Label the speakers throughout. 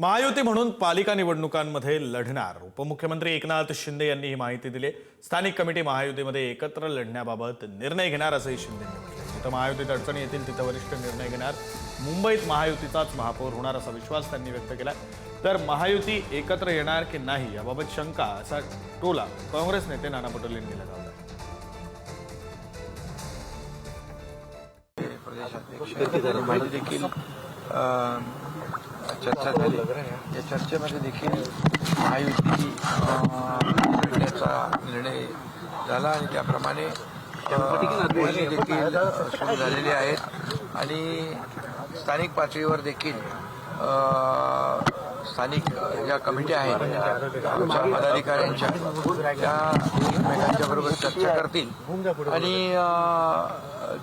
Speaker 1: महायुती म्हणून पालिका निवडणुकांमध्ये लढणार. उपमुख्यमंत्री एकनाथ शिंदे यांनी ही माहिती दिली. स्थानिक कमिटी महायुतीमध्ये एकत्र लढण्याबाबत निर्णय घेणार असंही शिंदे म्हटलं जिथं महायुतीत अडचणी येतील तिथं वरिष्ठ निर्णय घेणार. मुंबईत महायुतीचाच महापौर होणार असा विश्वास त्यांनी व्यक्त केला. तर महायुती एकत्र येणार की नाही याबाबत शंका असा टोला काँग्रेस नेते नाना पटोले यांनी लगावला.
Speaker 2: प्रदेशाध्यक्ष देखील चर्चा झाली. या चर्चेमध्ये देखील महायुती अ, करण्याचा निर्णय झाला आणि त्याप्रमाणे बोलणी देखील सुरू झालेली आहेत. आणि स्थानिक पातळीवर देखील स्थानिक ज्या कमिट्या आहेत आमच्या पदाधिकाऱ्यांच्या त्या एकमेकांच्या बरोबर चर्चा करतील. आणि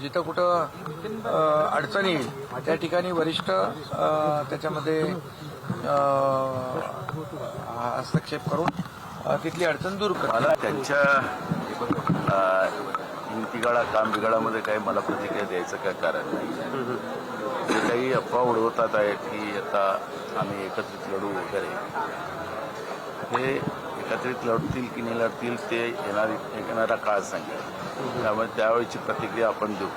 Speaker 2: जिथं कुठं अडचणी येईल त्या ठिकाणी वरिष्ठ त्याच्यामध्ये हस्तक्षेप करून तिथली अडचण दूर करतील
Speaker 3: मला त्यांच्या अ, काम बिघाडामध्ये काही मला प्रतिक्रिया द्यायचं काय कारण नाही. जे काही अफवा उडवतात आहेत की आता आम्ही एकत्रित लढू वगैरे हे एकत्रित लढतील की नाही लढतील ते येणारी येणारा काळ सांगेल. त्यामुळे त्यावेळीची प्रतिक्रिया आपण देऊ.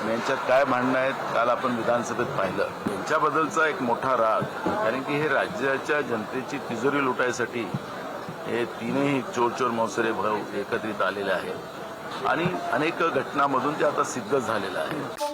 Speaker 3: आणि यांच्यात काय भांडणं आहेत काल आपण विधानसभेत पाहिलं. यांच्याबद्दलचा एक मोठा राग कारण की हे राज्याच्या जनतेची तिजोरी लुटायसाठी हे तीनही चोर चोर मौसरे भाऊ एकत्रित आलेले आहेत. आणि अनेक घटनांमधून ते आता सिद्ध झालेलं आहे.